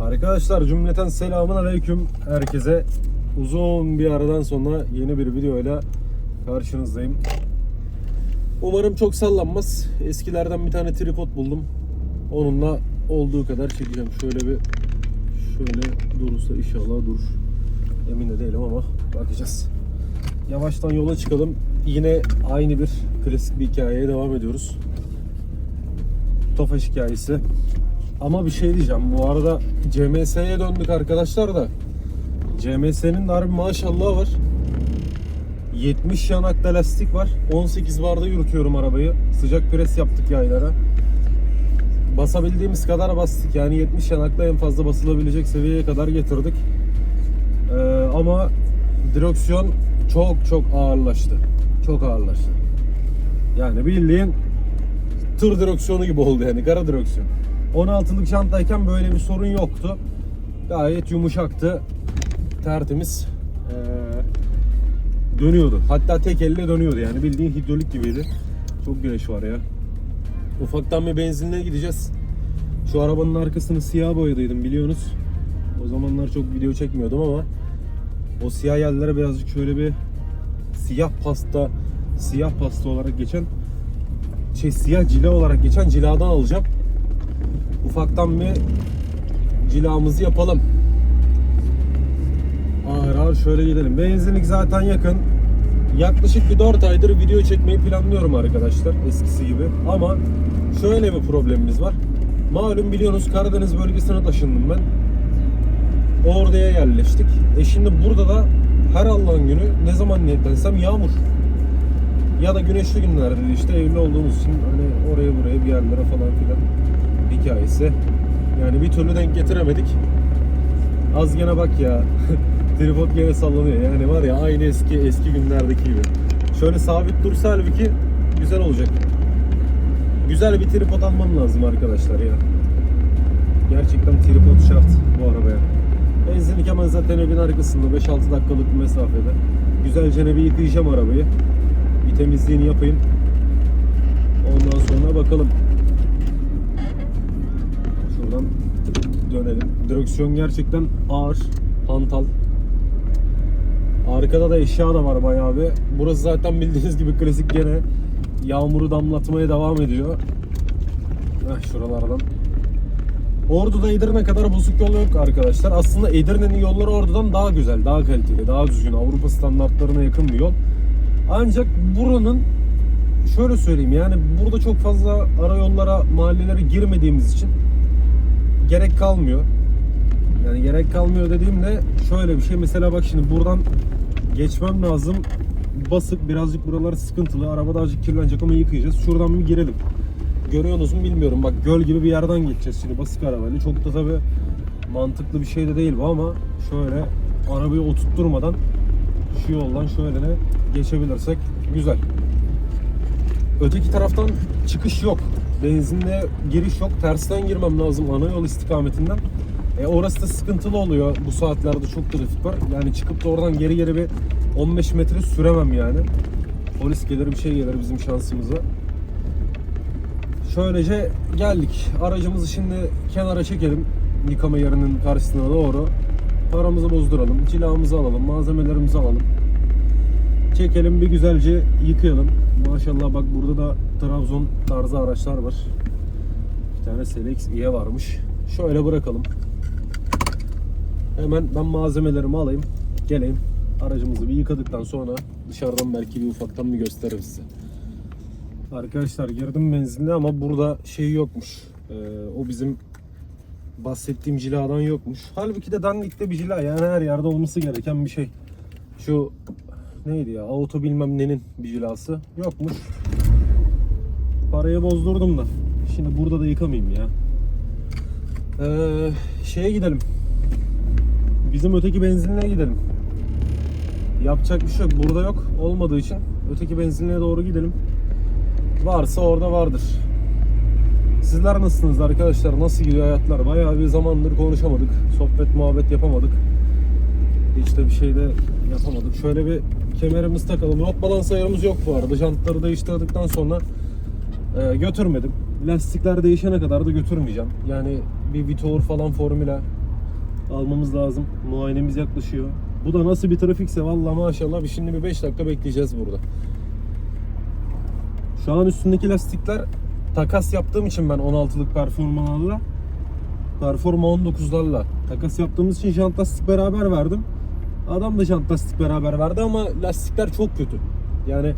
Arkadaşlar cümleten selamun aleyküm herkese. Uzun bir aradan sonra yeni bir videoyla karşınızdayım. Umarım çok sallanmaz. Eskilerden bir tane tripod buldum. Onunla olduğu kadar çekeceğim. Şöyle bir şöyle durursa inşallah durur. Emin de değilim ama bakacağız. Yavaştan yola çıkalım. Yine aynı bir klasik bir hikayeye devam ediyoruz. Tofaş hikayesi. Ama bir şey diyeceğim. Bu arada CMS'ye döndük arkadaşlar da. CMS'nin harbi maşallah var. 70 yanakta lastik var. 18 barda yürütüyorum arabayı. Sıcak pres yaptık yaylara. Basabildiğimiz kadar bastık. Yani 70 yanakta en fazla basılabilecek seviyeye kadar getirdik. Ee, ama direksiyon çok çok ağırlaştı. Çok ağırlaştı. Yani bildiğin tır direksiyonu gibi oldu yani kara direksiyon. 16'lık jantayken böyle bir sorun yoktu. Gayet yumuşaktı. Tertemiz. Ee, dönüyordu. Hatta tek elle dönüyordu yani bildiğin hidrolik gibiydi. Çok güneş var ya. Ufaktan bir benzinliğe gideceğiz. Şu arabanın arkasını siyah boyadıydım biliyorsunuz. O zamanlar çok video çekmiyordum ama o siyah yerlere birazcık şöyle bir siyah pasta siyah pasta olarak geçen şey siyah cila olarak geçen ciladan alacağım. Ufaktan bir cilamızı yapalım. Ağır ağır şöyle gidelim. Benzinlik zaten yakın. Yaklaşık bir 4 aydır video çekmeyi planlıyorum arkadaşlar eskisi gibi. Ama şöyle bir problemimiz var. Malum biliyorsunuz Karadeniz bölgesine taşındım ben. Ordu'ya yerleştik. E şimdi burada da her Allah'ın günü ne zaman niyetlensem yağmur. Ya da güneşli günlerde de işte evli olduğumuz için hani oraya buraya bir yerlere falan filan hikayesi. Yani bir türlü denk getiremedik. Az gene bak ya. Tripod gene sallanıyor. Yani var ya aynı eski eski günlerdeki gibi. Şöyle sabit dursa halbuki güzel olacak. Güzel bir tripod almam lazım arkadaşlar ya. Gerçekten tripod şart bu arabaya. Benzinlik hemen zaten evin arkasında 5-6 dakikalık bir mesafede. Güzelce bir yıkayacağım arabayı. Bir temizliğini yapayım. Ondan sonra bakalım. Şuradan dönelim. Direksiyon gerçekten ağır, hantal. Arkada da eşya da var bayağı bir. Burası zaten bildiğiniz gibi klasik gene yağmuru damlatmaya devam ediyor. Heh, şuralardan. Ordu'da Edirne kadar bozuk yol yok arkadaşlar. Aslında Edirne'nin yolları Ordu'dan daha güzel, daha kaliteli, daha düzgün. Avrupa standartlarına yakın bir yol. Ancak buranın şöyle söyleyeyim yani burada çok fazla ara yollara, mahallelere girmediğimiz için gerek kalmıyor. Yani gerek kalmıyor dediğimde şöyle bir şey. Mesela bak şimdi buradan geçmem lazım. Basık birazcık buralar sıkıntılı. Araba da azıcık kirlenecek ama yıkayacağız. Şuradan bir girelim. Görüyorsunuz mu bilmiyorum. Bak göl gibi bir yerden geçeceğiz şimdi basık arabayla. Çok da tabi mantıklı bir şey de değil bu ama şöyle arabayı oturtturmadan şu yoldan şöyle geçebilirsek güzel. Öteki taraftan çıkış yok. Benzinle giriş yok. Tersten girmem lazım ana yol istikametinden. E orası da sıkıntılı oluyor. Bu saatlerde çok trafik var. Yani çıkıp da oradan geri geri bir 15 metre süremem yani. Polis gelir bir şey gelir bizim şansımıza. Şöylece geldik. Aracımızı şimdi kenara çekelim. Yıkama yerinin karşısına doğru. Paramızı bozduralım. Cilamızı alalım. Malzemelerimizi alalım. Çekelim bir güzelce yıkayalım. Maşallah bak burada da Trabzon tarzı araçlar var. Bir tane Selex İE varmış. Şöyle bırakalım. Hemen ben malzemelerimi alayım. Geleyim. Aracımızı bir yıkadıktan sonra dışarıdan belki bir ufaktan bir gösteririm size. Arkadaşlar girdim benzinle ama burada şey yokmuş. Ee, o bizim bahsettiğim ciladan yokmuş. Halbuki de dandikte bir cila yani her yerde olması gereken bir şey. Şu neydi ya auto bilmem nenin bir cilası yokmuş. Parayı bozdurdum da. Şimdi burada da yıkamayayım ya. Ee, şeye gidelim. Bizim öteki benzinliğe gidelim. Yapacak bir şey yok. Burada yok. Olmadığı için öteki benzinliğe doğru gidelim. Varsa orada vardır. Sizler nasılsınız arkadaşlar? Nasıl gidiyor hayatlar? Bayağı bir zamandır konuşamadık. Sohbet muhabbet yapamadık. Hiç de bir şey de yapamadık. Şöyle bir kemerimizi takalım. Rot balans ayarımız yok bu arada. Jantları değiştirdikten sonra e, götürmedim. Lastikler değişene kadar da götürmeyeceğim. Yani bir Vitour falan formüle almamız lazım. Muayenemiz yaklaşıyor. Bu da nasıl bir trafikse vallahi maşallah bir şimdi bir 5 dakika bekleyeceğiz burada. Şu an üstündeki lastikler takas yaptığım için ben 16'lık performalarla Performa 19'larla takas yaptığımız için jant lastik beraber verdim. Adam da jant lastik beraber verdi ama lastikler çok kötü. Yani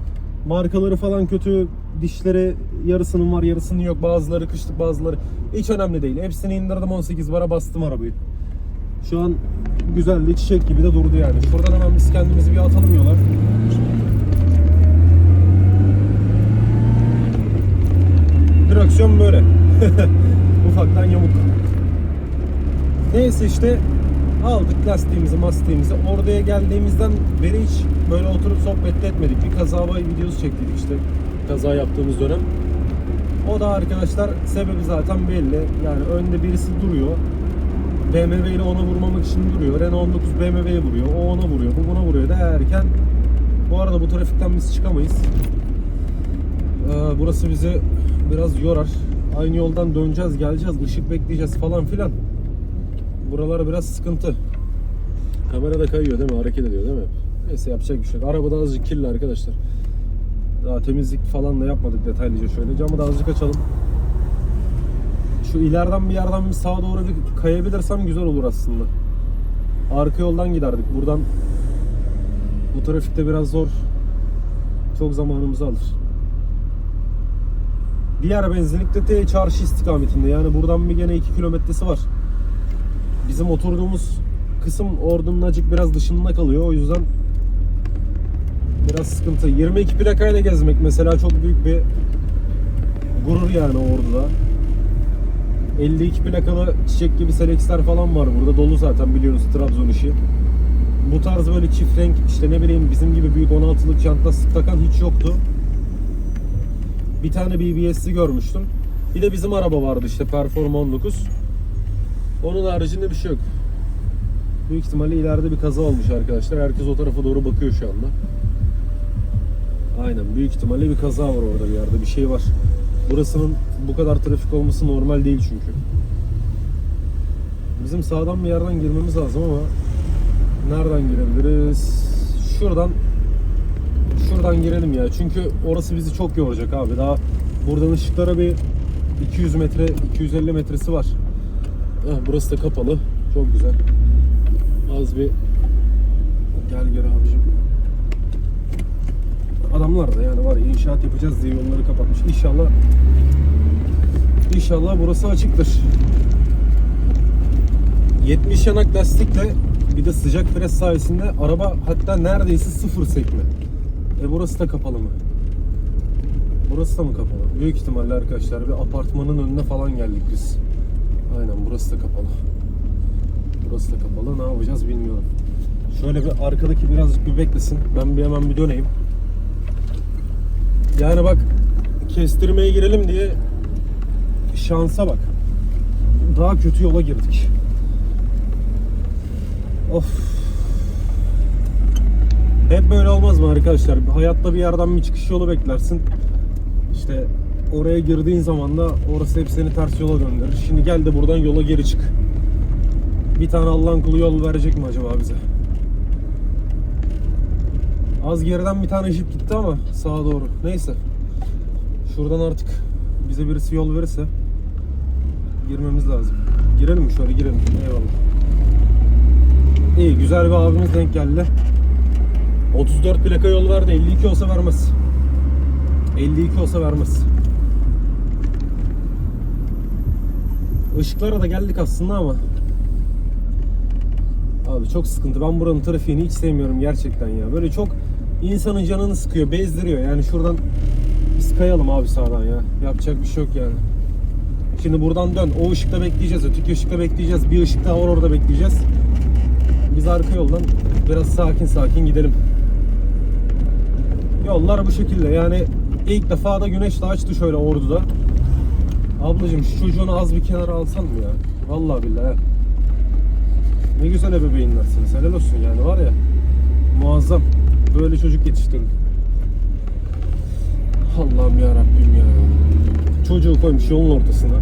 markaları falan kötü. Dişleri yarısının var yarısının yok. Bazıları kışlık bazıları. Hiç önemli değil. Hepsini indirdim 18 bara bastım arabayı. Şu an güzeldi çiçek gibi de durdu yani. Şuradan hemen biz kendimizi bir atalım yola. Direksiyon böyle. Ufaktan yamuk. Neyse işte aldık lastiğimizi mastiğimizi. Oraya geldiğimizden beri hiç böyle oturup sohbet etmedik. Bir kaza videosu çektik işte kaza yaptığımız dönem. O da arkadaşlar sebebi zaten belli. Yani önde birisi duruyor. BMW ile ona vurmamak için duruyor. Renault 19 BMW'ye vuruyor. O ona vuruyor. Bu buna vuruyor derken bu arada bu trafikten biz çıkamayız. Ee, burası bizi biraz yorar. Aynı yoldan döneceğiz, geleceğiz, ışık bekleyeceğiz falan filan. Buralar biraz sıkıntı. Kamera da kayıyor değil mi? Hareket ediyor değil mi? Neyse yapacak bir şey yok. Arabada azıcık kirli arkadaşlar. Daha temizlik falan da yapmadık detaylıca şöyle. Camı da azıcık açalım. Şu ileriden bir yerden bir sağa doğru bir kayabilirsem güzel olur aslında. Arka yoldan giderdik. Buradan bu trafikte biraz zor. Çok zamanımızı alır. Diğer benzinlikte de çarşı istikametinde. Yani buradan bir gene 2 kilometresi var. Bizim oturduğumuz kısım ordunun acık biraz dışında kalıyor. O yüzden biraz sıkıntı. 22 plakayla gezmek mesela çok büyük bir gurur yani orduda. 52 plakalı çiçek gibi Selex'ler falan var burada. Dolu zaten biliyorsunuz Trabzon işi. Bu tarz böyle çift renk işte ne bileyim bizim gibi büyük 16'lık jant lastik takan hiç yoktu. Bir tane BBS'li görmüştüm. Bir de bizim araba vardı işte Perform 19. Onun haricinde bir şey yok. Büyük ihtimalle ileride bir kaza olmuş arkadaşlar. Herkes o tarafa doğru bakıyor şu anda. Aynen büyük ihtimalle bir kaza var orada bir yerde. Bir şey var. Burasının bu kadar trafik olması normal değil çünkü. Bizim sağdan bir yerden girmemiz lazım ama nereden girebiliriz? Şuradan şuradan girelim ya. Çünkü orası bizi çok yoracak abi. Daha buradan ışıklara bir 200 metre, 250 metresi var. Heh, burası da kapalı. Çok güzel. Az bir gel gel abicim. Adamlar da yani var inşaat yapacağız diye yolları kapatmış. İnşallah İnşallah burası açıktır. 70 yanak lastikle bir de sıcak pres sayesinde araba hatta neredeyse sıfır sekme. E burası da kapalı mı? Burası da mı kapalı? Büyük ihtimalle arkadaşlar bir apartmanın önüne falan geldik biz. Aynen burası da kapalı. Burası da kapalı. Ne yapacağız bilmiyorum. Şöyle bir arkadaki birazcık bir beklesin. Ben bir hemen bir döneyim. Yani bak kestirmeye girelim diye şansa bak. Daha kötü yola girdik. Of. Hep böyle olmaz mı arkadaşlar? Hayatta bir yerden bir çıkış yolu beklersin. İşte oraya girdiğin zaman da orası hep seni ters yola gönderir. Şimdi gel de buradan yola geri çık. Bir tane Allah'ın kulu yol verecek mi acaba bize? Az geriden bir tane jip gitti ama sağa doğru. Neyse. Şuradan artık bize birisi yol verirse girmemiz lazım. Girelim mi şöyle girelim. Eyvallah. İyi güzel bir abimiz denk geldi. 34 plaka yol verdi. 52 olsa vermez. 52 olsa vermez. Işıklara da geldik aslında ama Abi çok sıkıntı. Ben buranın trafiğini hiç sevmiyorum gerçekten ya. Böyle çok insanın canını sıkıyor, bezdiriyor. Yani şuradan biz kayalım abi sağdan ya. Yapacak bir şey yok yani. Şimdi buradan dön. O ışıkta bekleyeceğiz. Öteki ışıkta bekleyeceğiz. Bir ışık daha var orada bekleyeceğiz. Biz arka yoldan biraz sakin sakin gidelim. Yollar bu şekilde. Yani ilk defa da güneş de açtı şöyle orduda. Ablacığım şu çocuğunu az bir kenara alsan mı ya? Vallahi billahi. Ne güzel ebeveynlersiniz. Helal olsun yani var ya. Muazzam. Böyle çocuk yetiştirin. Allah'ım ya Rabbim ya. Çocuğu koymuş yolun ortasına.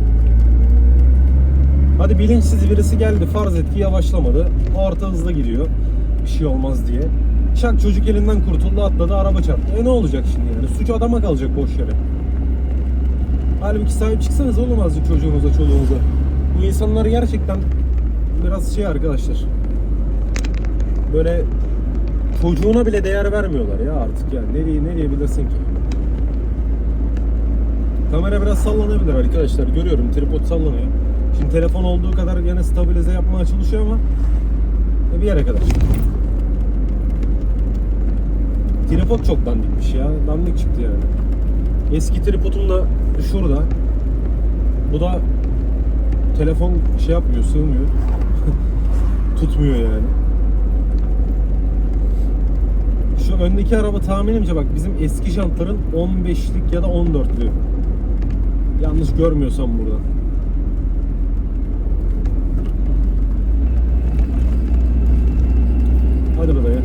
Hadi bilinçsiz birisi geldi farz et ki yavaşlamadı. Orta hızla gidiyor. Bir şey olmaz diye. Şak çocuk elinden kurtuldu atladı araba çarptı. E ne olacak şimdi yani? Suç adama kalacak boş yere. Halbuki sahip çıksanız oğlum azıcık çocuğunuza çoluğunuza. Bu insanlar gerçekten biraz şey arkadaşlar. Böyle çocuğuna bile değer vermiyorlar ya artık yani. Ne, diye, ne diyebilirsin ki? Kamera biraz sallanabilir arkadaşlar. Görüyorum tripod sallanıyor. Şimdi telefon olduğu kadar yine stabilize yapmaya çalışıyor ama e, bir yere kadar. Tripod çok dandikmiş ya. Dandik çıktı yani. Eski tripodum da şurada. Bu da telefon şey yapmıyor, sığmıyor. Tutmuyor yani. Şu öndeki araba tahminimce bak bizim eski jantların 15'lik ya da 14'lü. Yanlış görmüyorsam buradan. Hadi be dayı.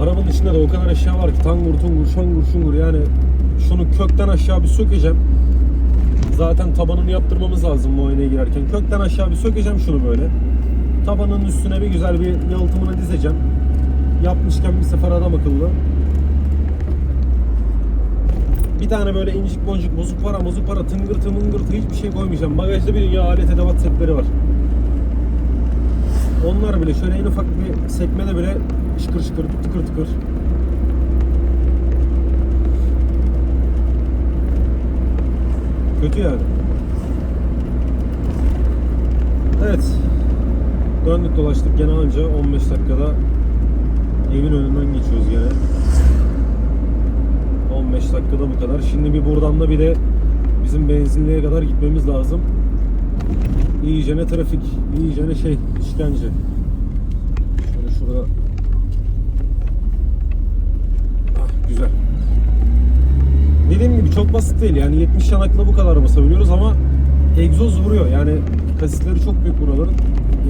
Arabanın içinde de o kadar eşya var ki tangur tungur şangur şungur yani şunu kökten aşağı bir sökeceğim. Zaten tabanını yaptırmamız lazım muayeneye girerken. Kökten aşağı bir sökeceğim şunu böyle. Tabanın üstüne bir güzel bir yalıtımını dizeceğim. Yapmışken bir sefer adam akıllı. Bir tane böyle incik boncuk bozuk para bozuk para tıngırtı mıngırtı hiçbir şey koymayacağım. Bagajda bir dünya alet edevat setleri var. Onlar bile şöyle en ufak bir sekmede bile şıkır şıkır tıkır tıkır. Kötü yani. Evet. Döndük dolaştık gene anca 15 dakikada evin önünden geçiyoruz gene. 15 dakikada bu kadar. Şimdi bir buradan da bir de bizim benzinliğe kadar gitmemiz lazım. İyicene trafik, iyicene şey, işkence. Şöyle şurada. Ah güzel. Dediğim gibi çok basit değil yani 70 yanakla bu kadar basabiliyoruz ama egzoz vuruyor yani kasisleri çok büyük buraların.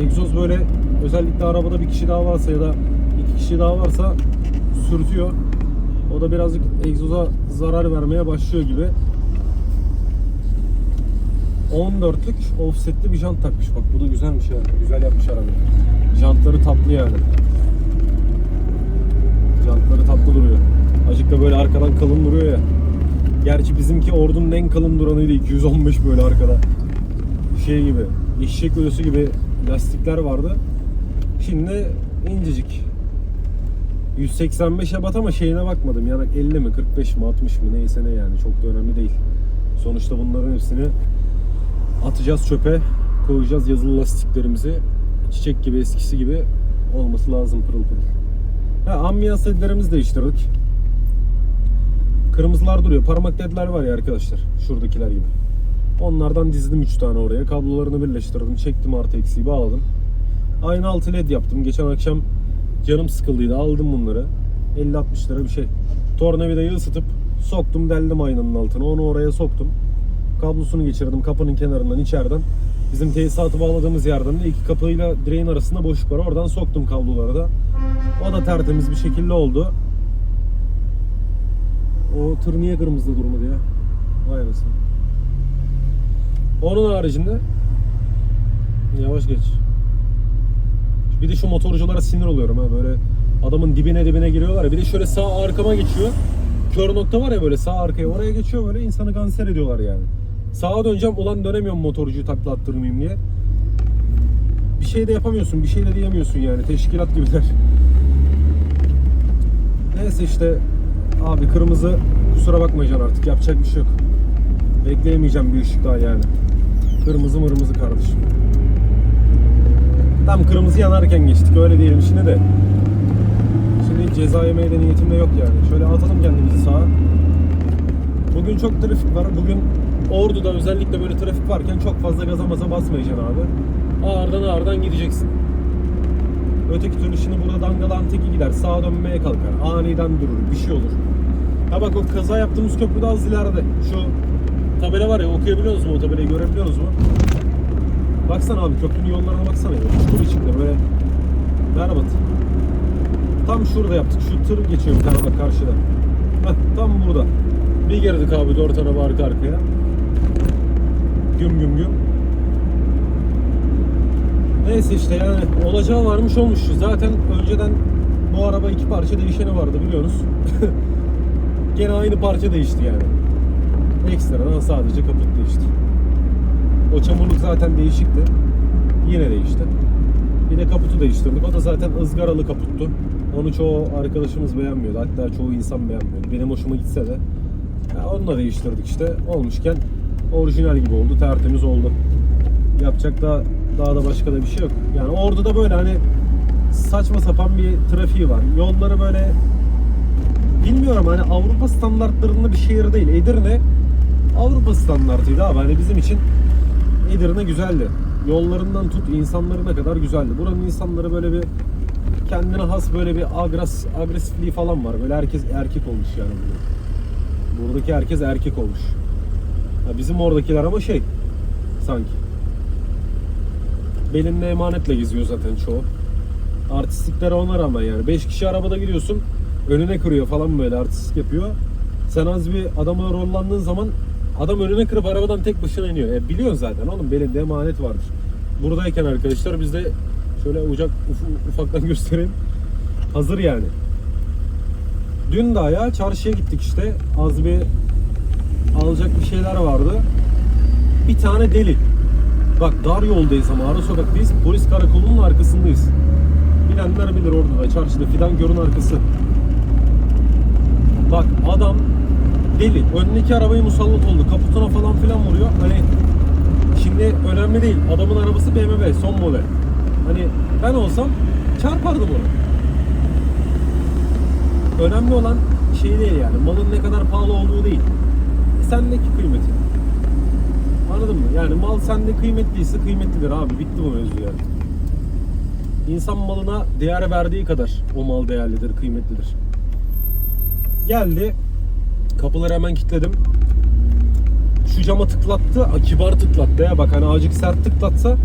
Egzoz böyle özellikle arabada bir kişi daha varsa ya da kişi daha varsa sürtüyor. O da birazcık egzoza zarar vermeye başlıyor gibi. 14'lük offsetli bir jant takmış. Bak bu da güzelmiş ya. Güzel yapmış araba. Jantları tatlı yani. Jantları tatlı duruyor. Azıcık da böyle arkadan kalın duruyor ya. Gerçi bizimki ordunun en kalın duranıydı 215 böyle arkada. Şey gibi, eşek ölüsü gibi lastikler vardı. Şimdi incecik. 185'e bat ama şeyine bakmadım. Yani 50 mi, 45 mi, 60 mı neyse ne yani çok da önemli değil. Sonuçta bunların hepsini atacağız çöpe, koyacağız yazılı lastiklerimizi. Çiçek gibi eskisi gibi olması lazım pırıl pırıl. Ha, ambiyans ledlerimizi değiştirdik. Kırmızılar duruyor. Parmak ledler var ya arkadaşlar. Şuradakiler gibi. Onlardan dizdim 3 tane oraya. Kablolarını birleştirdim. Çektim artı eksiği bağladım. Aynı altı led yaptım. Geçen akşam canım sıkıldıydı. Aldım bunları. 50-60 lira bir şey. Tornavidayı ısıtıp soktum deldim aynanın altına. Onu oraya soktum. Kablosunu geçirdim kapının kenarından içeriden. Bizim tesisatı bağladığımız yerden de iki kapıyla direğin arasında boşluk var. Oradan soktum kabloları da. O da tertemiz bir şekilde oldu. O tır niye kırmızıda durmadı ya? Vay anasını. Onun haricinde yavaş geç. Bir de şu motorculara sinir oluyorum ha böyle adamın dibine dibine giriyorlar. Bir de şöyle sağ arkama geçiyor. Kör nokta var ya böyle sağ arkaya oraya geçiyor böyle insanı kanser ediyorlar yani. Sağa döneceğim ulan dönemiyorum motorcuyu takla attırmayayım diye. Bir şey de yapamıyorsun, bir şey de diyemiyorsun yani. Teşkilat gibiler. Neyse işte abi kırmızı kusura bakmayacaksın artık yapacak bir şey yok. Bekleyemeyeceğim bir ışık daha yani. Kırmızı mırmızı kardeşim. Tam kırmızı yanarken geçtik öyle diyelim şimdi de. Şimdi ceza yemeye de niyetim de yok yani. Şöyle atalım kendimizi sağa. Bugün çok trafik var. Bugün Ordu'da özellikle böyle trafik varken çok fazla gaza maza basmayacaksın abi. Ağırdan ağırdan gideceksin. Öteki türlü şimdi burada dangalan teki gider. Sağa dönmeye kalkar. Aniden durur. Bir şey olur. Ha bak o kaza yaptığımız köprüde az ileride. Şu tabela var ya okuyabiliyor musunuz o tabelayı görebiliyor musunuz? Baksana abi köprünün yollarına baksana ya. Çukur içinde böyle berbat. Tam şurada yaptık. Şu tır geçiyor bir bak karşıda. Heh, tam burada. Bir girdik abi dört araba arka arkaya. Güm güm güm. Neyse işte yani olacağı varmış olmuş. Zaten önceden bu araba iki parça değişeni vardı biliyorsunuz. Gene aynı parça değişti yani. Ekstradan sadece kaput. O çamurluk zaten değişikti. Yine değişti. Bir de kaputu değiştirdik. O da zaten ızgaralı kaputtu. Onu çoğu arkadaşımız beğenmiyordu. Hatta çoğu insan beğenmiyordu. Benim hoşuma gitse de. Ya onu da değiştirdik işte. Olmuşken orijinal gibi oldu. Tertemiz oldu. Yapacak da daha da başka da bir şey yok. Yani orada da böyle hani saçma sapan bir trafiği var. Yolları böyle bilmiyorum hani Avrupa standartlarında bir şehir değil. Edirne Avrupa standartıydı abi. Hani bizim için Edirne güzeldi. Yollarından tut insanlarına kadar güzeldi. Buranın insanları böyle bir kendine has böyle bir agres, agresifliği falan var. Böyle herkes erkek olmuş yani. burada. Buradaki herkes erkek olmuş. Ya bizim oradakiler ama şey sanki. Belinde emanetle geziyor zaten çoğu. Artistlikleri ona rağmen yani. 5 kişi arabada gidiyorsun. Önüne kırıyor falan böyle artistlik yapıyor. Sen az bir adamla rollandığın zaman adam önüne kırıp arabadan tek başına iniyor. E biliyorsun zaten oğlum belinde emanet vardır. Buradayken arkadaşlar biz de şöyle ucak uf- ufaktan göstereyim. Hazır yani. Dün daha ya çarşıya gittik işte. Az bir alacak bir şeyler vardı. Bir tane deli. Bak dar yoldayız ama ara sokaktayız. Polis karakolunun arkasındayız. Bilenler bilir orada da çarşıda fidan görün arkası. Bak adam deli. Önündeki arabayı musallat oldu. Kaputuna falan filan vuruyor. Hani şimdi önemli değil. Adamın arabası BMW son model. Hani ben olsam çarpardım onu. Önemli olan şey değil yani. Malın ne kadar pahalı olduğu değil. Sendeki kıymeti. Anladın mı? Yani mal sende kıymetliyse kıymetlidir abi. Bitti bu mevzu yani. İnsan malına değer verdiği kadar o mal değerlidir, kıymetlidir. Geldi. Kapıları hemen kilitledim. Şu cama tıklattı. Kibar tıklattı ya. Bak hani azıcık sert tıklatsa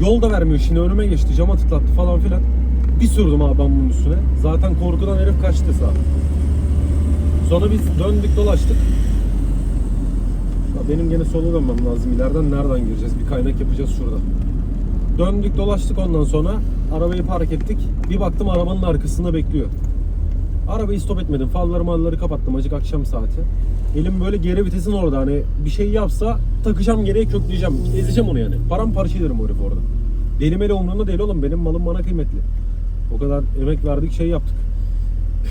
yol da vermiyor. Şimdi önüme geçti. Cama tıklattı falan filan. Bir sürdüm abi ben bunun üstüne. Zaten korkudan herif kaçtı sağ. Sonra biz döndük dolaştık. Benim gene sola dönmem lazım. İleriden nereden gireceğiz? Bir kaynak yapacağız şurada. Döndük dolaştık ondan sonra arabayı park ettik. Bir baktım arabanın arkasında bekliyor. Arabayı stop etmedim. Farları malları kapattım. Acık akşam saati. Elim böyle geri vitesin orada. Hani bir şey yapsa takacağım geriye kökleyeceğim. Ezeceğim onu yani. Paramparça ederim o herif orada. Benim ele umurumda değil oğlum. Benim malım bana kıymetli. O kadar emek verdik şey yaptık.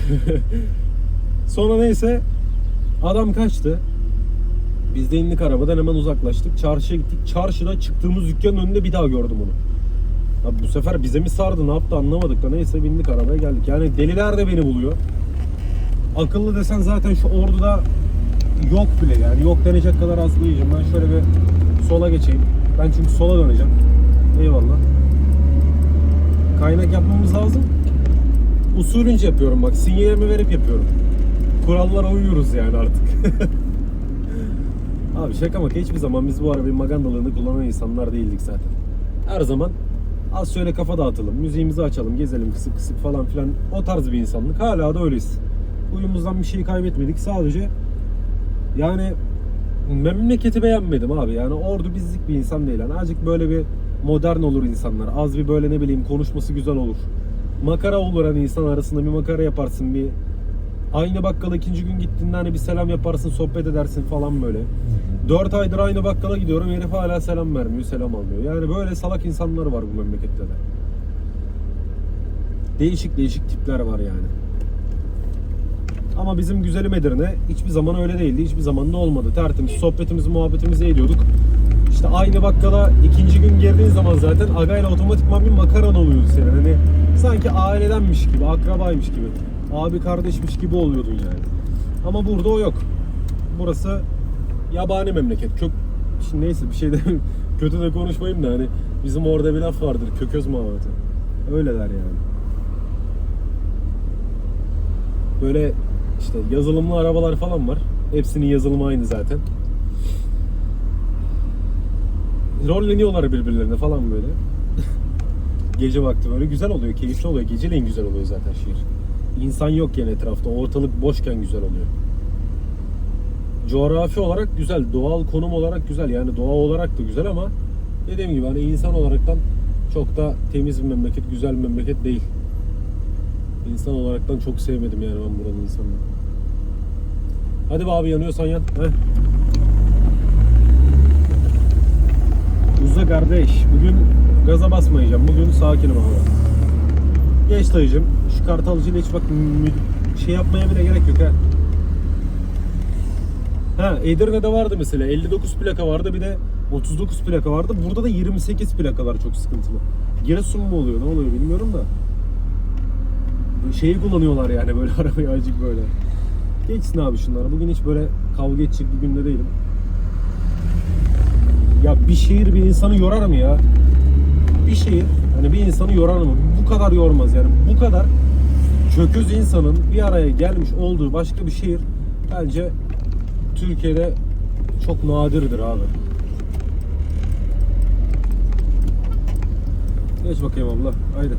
Sonra neyse adam kaçtı. Biz de indik arabadan hemen uzaklaştık. Çarşıya gittik. Çarşıda çıktığımız dükkanın önünde bir daha gördüm onu. Abi bu sefer bize mi sardı ne yaptı anlamadık da neyse bindik arabaya geldik. Yani deliler de beni buluyor. Akıllı desen zaten şu orduda yok bile yani yok denecek kadar az diyeceğim. Ben şöyle bir sola geçeyim. Ben çünkü sola döneceğim. Eyvallah. Kaynak yapmamız lazım. Usulünce yapıyorum bak sinyalimi verip yapıyorum. Kurallara uyuyoruz yani artık. Abi şaka maka hiçbir zaman biz bu arabayı magandalığını kullanan insanlar değildik zaten. Her zaman az şöyle kafa dağıtalım, müziğimizi açalım, gezelim kısık kısık falan filan o tarz bir insanlık. Hala da öyleyiz. Uyumuzdan bir şey kaybetmedik. Sadece yani memleketi beğenmedim abi. Yani ordu bizlik bir insan değil. Yani azıcık böyle bir modern olur insanlar. Az bir böyle ne bileyim konuşması güzel olur. Makara olur hani insan arasında bir makara yaparsın bir Aynı bakkala ikinci gün gittiğinde hani bir selam yaparsın, sohbet edersin falan böyle. 4 aydır aynı bakkala gidiyorum, herif hala selam vermiyor, selam almıyor. Yani böyle salak insanlar var bu memlekette de. Değişik değişik tipler var yani. Ama bizim güzelim Edirne hiçbir zaman öyle değildi, hiçbir zaman da olmadı. Tertemiz sohbetimizi, muhabbetimizi ediyorduk. İşte aynı bakkala ikinci gün girdiğin zaman zaten agayla otomatikman bir makaran oluyordu senin. Hani sanki ailedenmiş gibi, akrabaymış gibi, abi kardeşmiş gibi oluyordun yani. Ama burada o yok. Burası yabani memleket. Kök Şimdi neyse bir şey de kötü de konuşmayayım da hani bizim orada bir laf vardır kököz muhabbeti. Öyleler yani. Böyle işte yazılımlı arabalar falan var. Hepsinin yazılımı aynı zaten. Rolleniyorlar birbirlerine falan böyle. Gece vakti böyle güzel oluyor, keyifli oluyor. Geceleyin güzel oluyor zaten şehir. İnsan yok yani etrafta. Ortalık boşken güzel oluyor. Coğrafi olarak güzel, doğal konum olarak güzel. Yani doğa olarak da güzel ama Dediğim gibi hani insan olaraktan çok da temiz bir memleket, güzel bir memleket değil. İnsan olaraktan çok sevmedim yani ben buranın insanını. Hadi be abi yanıyorsan yan. Heh. Uza kardeş. Bugün gaza basmayacağım. Bugün sakinim abi. Geç dayıcım. Şu kartalcıyla hiç bak şey yapmaya bile gerek yok ha. Ha Edirne'de vardı mesela 59 plaka vardı bir de 39 plaka vardı. Burada da 28 plakalar çok sıkıntılı. Giresun mu oluyor ne oluyor bilmiyorum da. Şeyi kullanıyorlar yani böyle arabayı acık böyle. Geçsin abi şunlar. Bugün hiç böyle kavga edecek bir günde değilim. Ya bir şehir bir insanı yorar mı ya? Bir şehir hani bir insanı yorar mı? Bu kadar yormaz yani. Bu kadar çököz insanın bir araya gelmiş olduğu başka bir şehir bence Türkiye'de çok nadirdir abi. Geç bakayım abla. Haydi.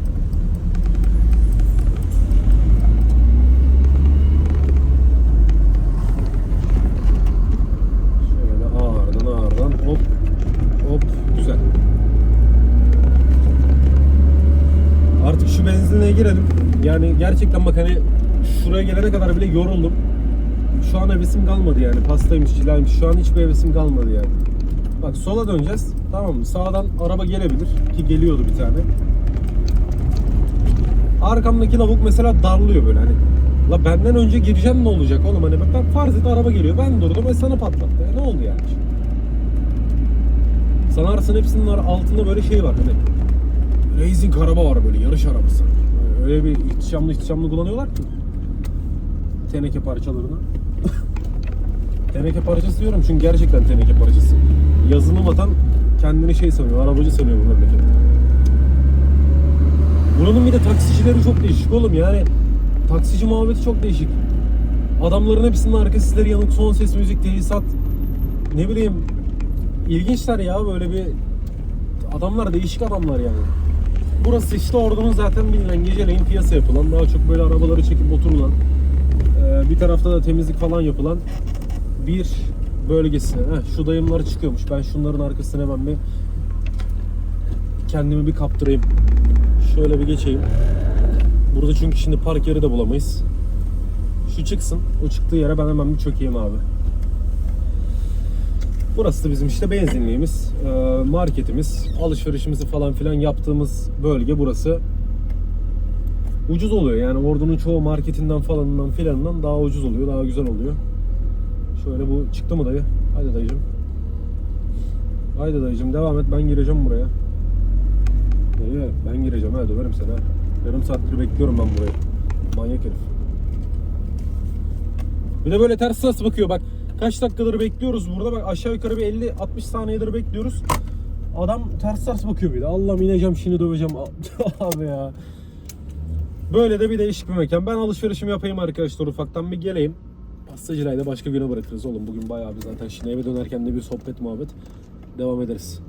Şöyle ağırdan ağırdan hop hop güzel. Artık şu benzinliğe girelim. Yani gerçekten bak hani şuraya gelene kadar bile yoruldum. Şu an hevesim kalmadı yani. Pastaymış, çilaymış. Şu an hiçbir hevesim kalmadı yani. Bak sola döneceğiz. Tamam mı? Sağdan araba gelebilir. Ki geliyordu bir tane. Arkamdaki lavuk mesela darlıyor böyle hani. La benden önce gireceğim ne olacak oğlum hani bak ben farz et araba geliyor ben durdum ve sana patlattı. E, ne oldu yani? Sanarsın hepsinin altında böyle şey var hani. Racing araba var böyle yarış arabası. Öyle bir ihtişamlı ihtişamlı kullanıyorlar ki. Teneke parçalarını. Teneke parçası diyorum çünkü gerçekten teneke parçası. Yazılım atan kendini şey sanıyor, arabacı sanıyor bu memlekette. Buranın bir de taksicileri çok değişik oğlum yani. Taksici muhabbeti çok değişik. Adamların hepsinin arka sesleri yanık, son ses müzik, tesisat. Ne bileyim ilginçler ya böyle bir adamlar değişik adamlar yani. Burası işte ordunun zaten bilinen geceleyin piyasa yapılan, daha çok böyle arabaları çekip oturulan, bir tarafta da temizlik falan yapılan bir bölgesi. Heh, şu dayımlar çıkıyormuş. Ben şunların arkasına hemen bir kendimi bir kaptırayım. Şöyle bir geçeyim. Burada çünkü şimdi park yeri de bulamayız. Şu çıksın. O çıktığı yere ben hemen bir çökeyim abi. Burası da bizim işte benzinliğimiz, e, marketimiz, alışverişimizi falan filan yaptığımız bölge burası. Ucuz oluyor yani ordunun çoğu marketinden falanından filanından daha ucuz oluyor, daha güzel oluyor. Şöyle bu çıktı mı dayı? Hadi dayıcım. Haydi dayıcım devam et ben gireceğim buraya. Dayı ben gireceğim ha döverim seni. Yarım saattir bekliyorum ben burayı. Manyak herif. Bir de böyle ters ters bakıyor bak. Kaç dakikadır bekliyoruz burada bak aşağı yukarı bir 50-60 saniyedir bekliyoruz. Adam ters ters bakıyor bir de. Allah'ım ineceğim şimdi döveceğim. Abi ya. Böyle de bir değişik bir mekan. Ben alışverişimi yapayım arkadaşlar ufaktan bir geleyim. Pastacılayı da başka güne bırakırız oğlum. Bugün bayağı bir zaten şimdi eve dönerken de bir sohbet muhabbet devam ederiz.